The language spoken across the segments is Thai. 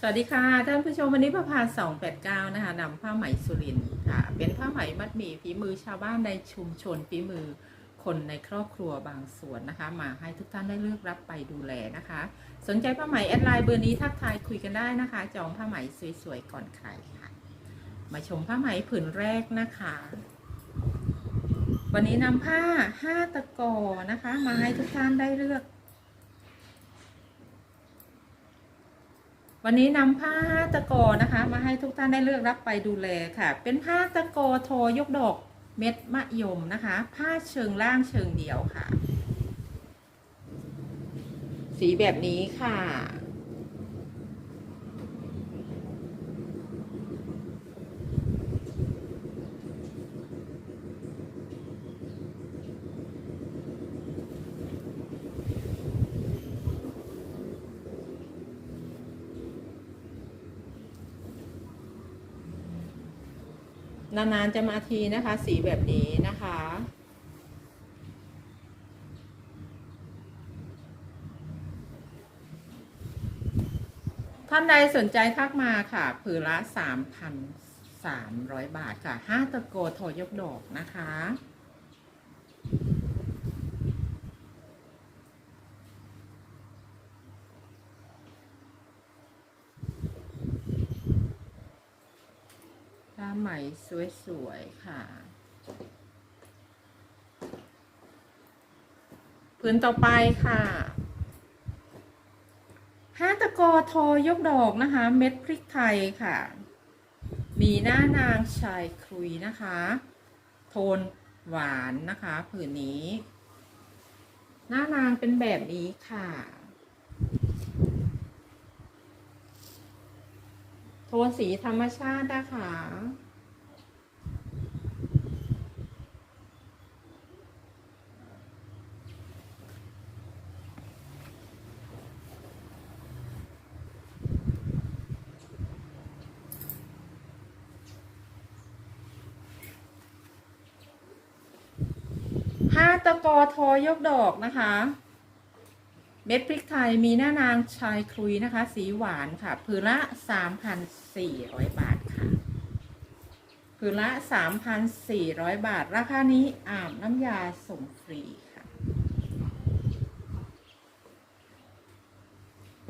สวัสดีค่ะ ท่านผู้ชมวันนี้ประพา289นะคะนำผ้าไหมสุรินค่ะ เป็นผ้าไหมมัดหมี่ฝีมือชาวบ้านในชุมชนฝีมือคนในครอบครัวบางส่วนนะคะ มาให้ทุกท่านได้เลือกรับไปดูแลนะคะ สนใจผ้าไหมแอดไลน์เบอร์นี้ทักทายคุยกันได้นะคะ จองผ้าไหมสวยๆก่อนใครค่ะ มาชมผ้าไหมผืนแรกนะคะ วันนี้นำผ้าห้าตะกอนะคะ มาให้ทุกท่านได้เลือก วันนี้นำผ้าตะกอนะคะ มาให้ทุกท่านได้เลือกรับไปดูแลค่ะ เป็นผ้าตะกอโทยกดอกเม็ดมะยมนะคะ ผ้าเชิงล่างเชิงเดียวค่ะ สีแบบนี้ค่ะ นานๆจะมาทีนะคะ สีแบบนี้นะคะ ท่านใดสนใจทักมาค่ะ ผือละ 3,300 บาทค่ะ 5ตะโกโทยกดอกนะคะ ผ้าไหม สวยๆค่ะ พื้นต่อไปค่ะห้าตะกอทอยกดอกนะคะ เม็ดพริกไทยค่ะ มีหน้านางชายครุยนะคะ โทนหวานนะคะผืนนี้ หน้านางเป็นแบบนี้ค่ะ โทนสีธรรมชาตินะคะ ห้าตะกอทอยกดอกนะคะ เม็ดพริกไทยมีหน้านางชายครุยนะคะ สีหวานค่ะผืนละ3,400บาทค่ะผืนละ3,400บาท ราคานี้อาบน้ำยาส่งฟรีค่ะ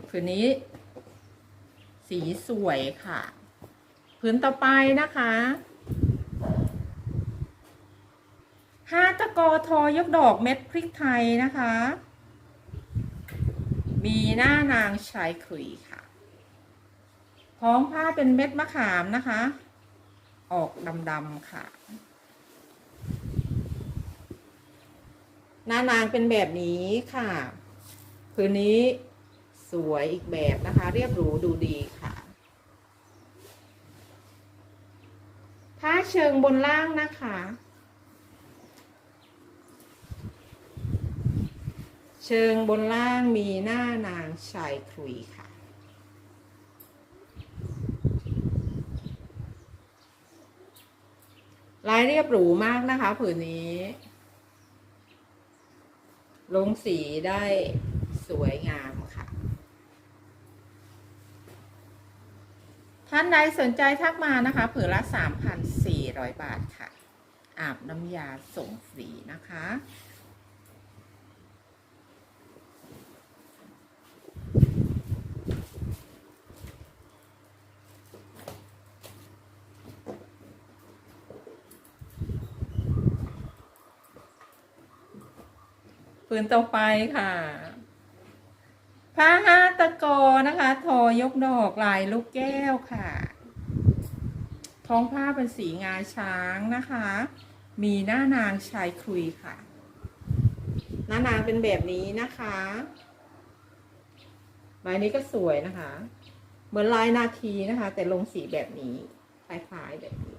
ผืนนี้ สีสวยค่ะผืนต่อไปนะคะห้าตะ กอทอยกดอกเม็ดพริกไทยนะคะ มีหน้านางชายขุยค่ะท้องผ้าเป็นเม็ดมะขามนะคะ ออกดำๆค่ะ หน้านางเป็นแบบนี้ค่ะ คืนนี้สวยอีกแบบนะคะ เรียบหรูดูดีค่ะ ผ้าเชิงบนล่างนะคะ เชิงบนล่างมีหน้านางชายครุยค่ะ ลายเรียบหรูมากนะคะ ผืนนี้ ลงสีได้สวยงามค่ะ ท่านใดสนใจทักมานะคะ ผืนละ 3,400 บาทค่ะ อาบน้ำยาส่งฟรีนะคะ นต่อไปค่ะผ้าห้าตะกอนะคะทอยกดอกลายลูกแก้วค่ะ ท้องผ้าเป็นสีงาช้างนะคะ มีหน้านางชายครุยค่ะ หน้านางเป็นแบบนี้นะคะลายนี้ก็สวยนะคะ เหมือนลายนาคีนะคะ แต่ลงสีแบบนี้คล้ายๆแบบนี้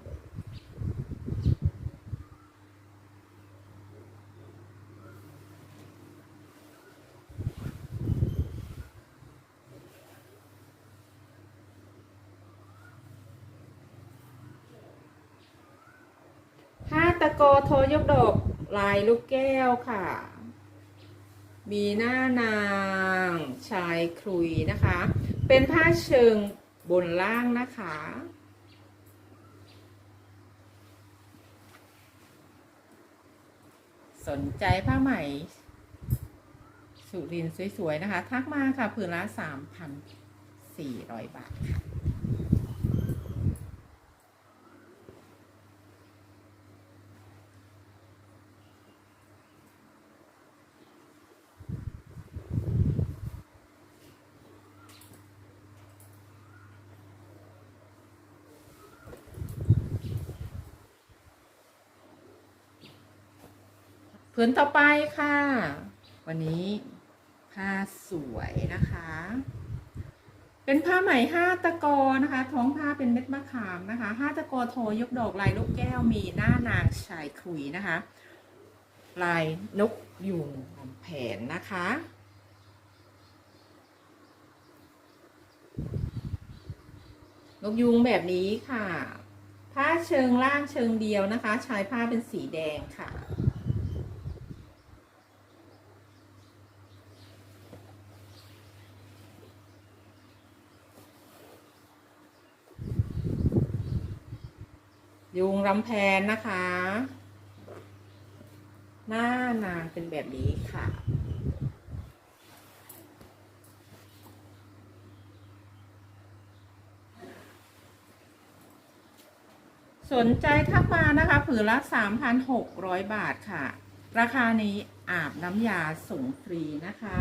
ตะโกโทยกดอกลายลูกแก้วค่ะ มีหน้านางชายครุยนะคะ เป็นผ้าเชิงบนล่างนะคะ สนใจผ้าไหมสุรินสวยๆนะคะ ทักมาค่ะ ผืนละ3,400บาทค่ะ ผืนต่อไปค่ะ วันนี้ผ้าสวยนะคะ เป็นผ้าไหมห้าตะกอนะคะ ท้องผ้าเป็นเม็ดมะขามนะคะห้าตะกอโทยกดอกลายลูกแก้วมีหน้านางชายคุยนะคะ ลายนกยุงแผนนะคะนกยุงแบบนี้ค่ะ ผ้าเชิงล่างเชิงเดียวนะคะ ชายผ้าเป็นสีแดงค่ะ ยุงรำแพนนะคะ หน้านางเป็นแบบนี้ค่ะ สนใจทักมานะคะ ผืนละ 3,600 บาทค่ะ ราคานี้อาบน้ำยาส่งฟรีนะคะ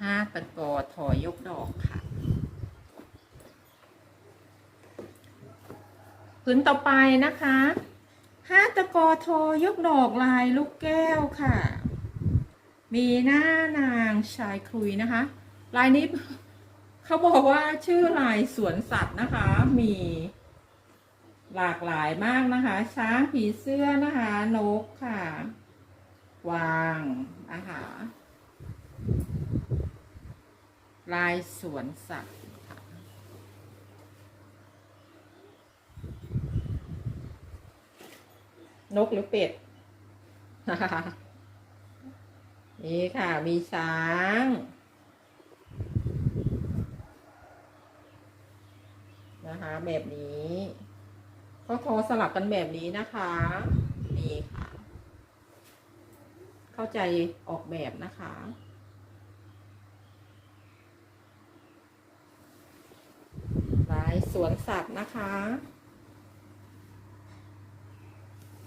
ห้าตะก อถอยกดอกค่ะพื้นต่อไปนะคะห้าตะกอโทยกดอกลายลูกแก้วค่ะ มีหน้านางชายครุยนะคะ ลายนี้เขาบอกว่าชื่อลายสวนสัตว์นะคะ มีหลากหลายมากนะคะ ช้างผีเสื้อนะคะ นกค่ะ วางนะคะ ลายสวนสัตว์ค่ะนกหรือเป็ด นี่ค่ะ มีช้าง นะคะ แบบนี้ ก็โทรสลับกันแบบนี้นะคะ นี่ค่ะ เข้าใจออกแบบนะคะ ลาย สวนสัตว์นะคะ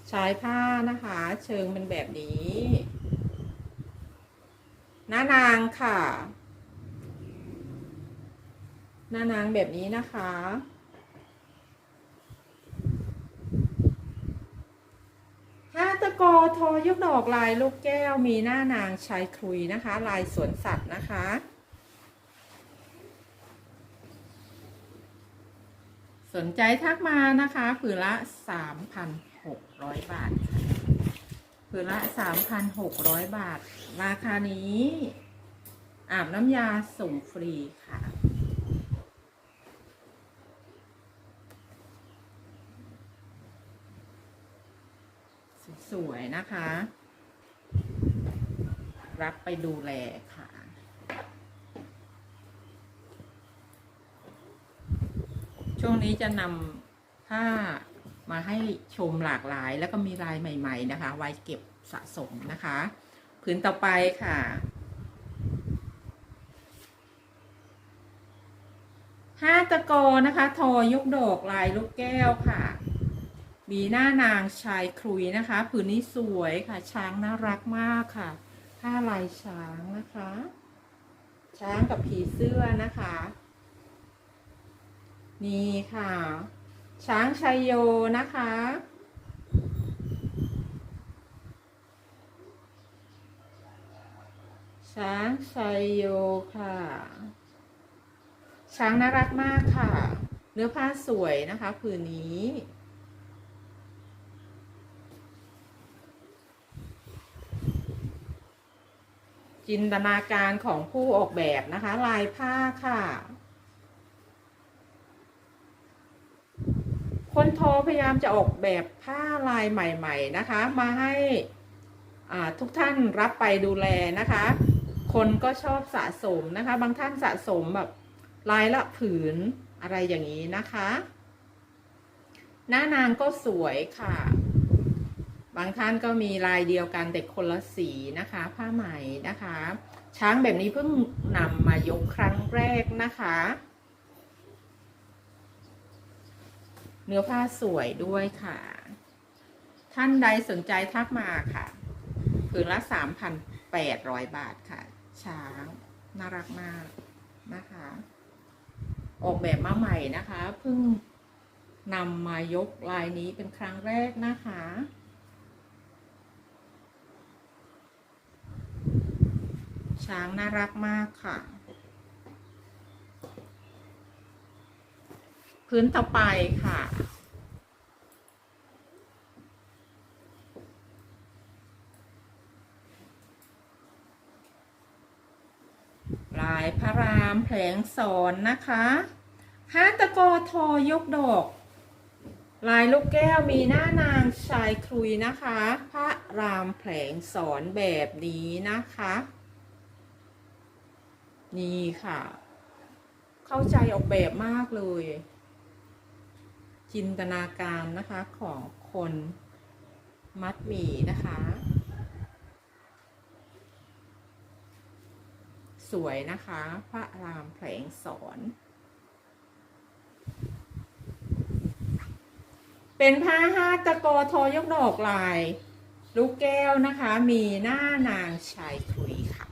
ใชายผ้านะคะ เชิงเป็นแบบนี้หน้านางค่ะ หน้านางแบบนี้นะคะ ห้าตะกอทอยกดอกลายลูกแก้วมีหน้านางชายครุยนะคะ ลายสวนสัตว์นะคะ นใจทักมานะคะ ผืนละ 3,600 บาทค่ะผืนละ 3,600 บาท ราคานี้ อาบน้ำยาส่งฟรีค่ะสวยนะคะ รับไปดูแลค่ะ ช่วงนี้จะนำผ้ามาให้ชมหลากหลาย แล้วก็มีลายใหม่ ๆ นะคะ ไว้เก็บสะสมนะคะผืนต่อไปค่ะ ห้าตะกอนะคะ ทอยกดอกลายลูกแก้วค่ะ มีหน้านางชายครุยนะคะผืนนี้สวยค่ะ ช้างน่ารักมากค่ะ ผ้าลายช้างนะคะ ช้างกับผีเสื้อนะคะ นี่ค่ะ ช้างชัยโยนะคะ ช้างชัยโยค่ะ ช้างน่ารักมากค่ะ เนื้อผ้าสวยนะคะผืนนี้จินตนาการของผู้ออกแบบนะคะ ลายผ้าค่ะ อพยายามจะออกแบบผ้าลายใหม่ ๆนะคะ มาให้ทุกท่านรับไปดูแลนะคะ คนก็ชอบสะสมนะคะ บางท่านสะสมแบบลายละผืนอะไรอย่างนี้นะคะ หน้านางก็สวยค่ะ บางท่านก็มีลายเดียวกันแต่คนละสีนะคะ ผ้าไหมนะคะ ช้างแบบนี้เพิ่งนำมายกครั้งแรกนะคะ เนื้อผ้าสวยด้วยค่ะ ท่านใดสนใจทักมาค่ะผืนละ3,800บาทค่ะ ช้างน่ารักมากนะคะ ออกแบบมาใหม่นะคะเพิ่งนำมายกลายนี้เป็นครั้งแรกนะคะ ช้างน่ารักมากค่ะ พื้นต่อไปค่ะ ลายพระรามแผลงสอนนะคะห้าตะโกอทอยกดอก ลายลูกแก้วมีหน้านางชายครุยนะคะ พระรามแผลงสอนแบบนี้นะคะ นี่ค่ะ เข้าใจออกแบบมากเลย จินตนาการนะคะของคนมัดหมี่นะคะ สวยนะคะ พระรามแผลงสอน เป็นผ้าห้าตะโกอทอยกดอกลาย ลูกแก้วนะคะ มีหน้านางชายคุยค่ะ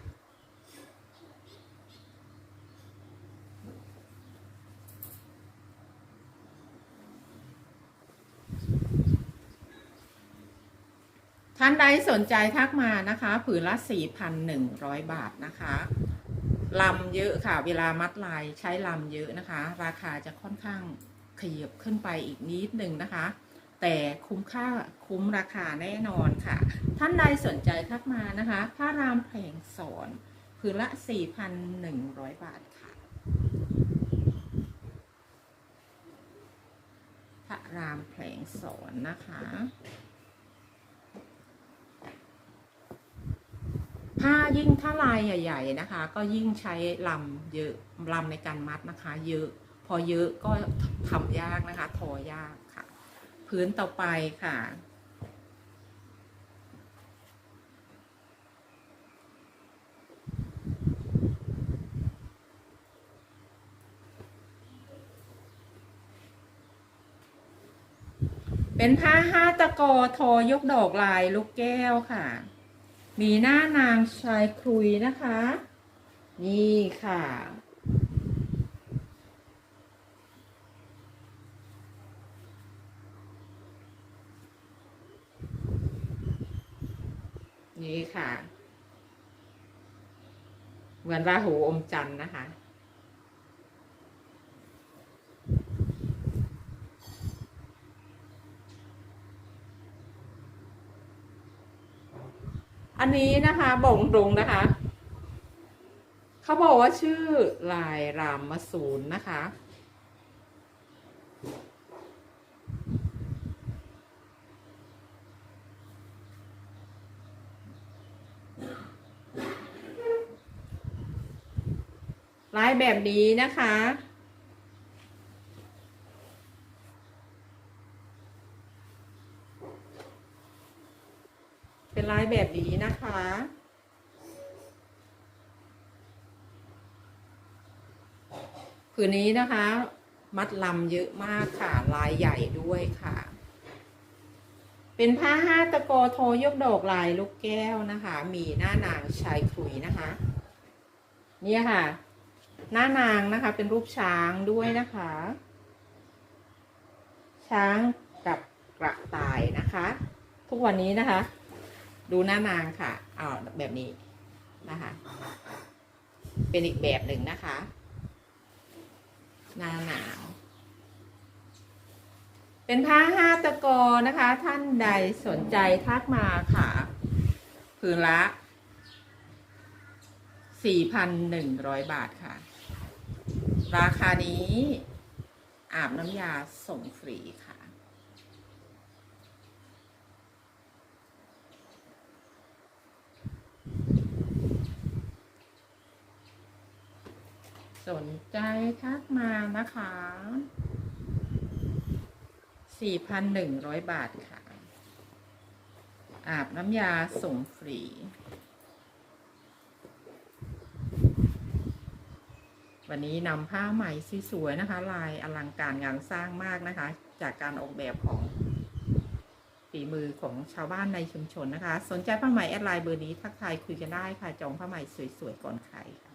ท่านใดสนใจทักมานะคะ ผืนละ 4,100 บาทนะคะลำเยอะค่ะ เวลามัดลายใช้ลำเยอะนะคะ ราคาจะค่อนข้างขยับขึ้นไปอีกนิดหนึ่งนะคะ แต่คุ้มค่าคุ้มราคาแน่นอนค่ะ ท่านใดสนใจทักมานะคะพระรามแผงสอนผืนละ 4,100 บาทค่ะพระรามแผงสอนนะคะ ถ้ายิ่งถ้าลายใหญ่ ๆนะคะ ก็ยิ่งใช้ลำเยอะลำในการมัดนะคะ เยอะพอเยอะก็ทำยากนะคะทอยากค่ะ พื้นต่อไปค่ะ เป็นผ้าห้าตะกอทอยกดอกลายลูกแก้วค่ะ มีหน้านางชายครุยนะคะ นี่ค่ะ นี่ค่ะ เหมือนราหูอมจันทร์นะคะ อันนี้นะคะบอกตรงนะคะ เขาบอกว่าชื่อลายรามมาสูนนะคะ ลายแบบนี้นะคะเป็นลายแบบนี้ นะคะผืนนี้นะคะ มัดลำเยอะมากค่ะ ลายใหญ่ด้วยค่ะ เป็นผ้าห้าตะโกโทยกดอกลายลูกแก้วนะคะ มีหน้านางชายขุยนะคะ เนี่ยค่ะ หน้านางนะคะ เป็นรูปช้างด้วยนะคะ ช้างกับกระต่ายนะคะ ทุกวันนี้นะคะ ดูหน้านางค่ะ อาแบบนี้นะคะ เป็นอีกแบบหนึ่งนะคะ หน้าหนาว เป็นผ้าห้าตะกอนะคะ ท่านใดสนใจทักมาค่ะผืนละ4,100 บาทค่ะ ราคานี้อาบน้ำยาส่งฟรีค่ะ สนใจทักมานะคะ4,100บาทค่ะ อาบน้ำยาส่งฟรี วันนี้นำผ้าไหมสวยๆนะคะ ลายอลังการงานสร้างมากนะคะ จากการออกแบบของฝีมือของชาวบ้านในชุมชนนะคะ สนใจผ้าไหมแอดไลน์เบอร์นี้ทักทายคุยกันได้ค่ะ จองผ้าไหมสวยๆก่อนใครค่ะ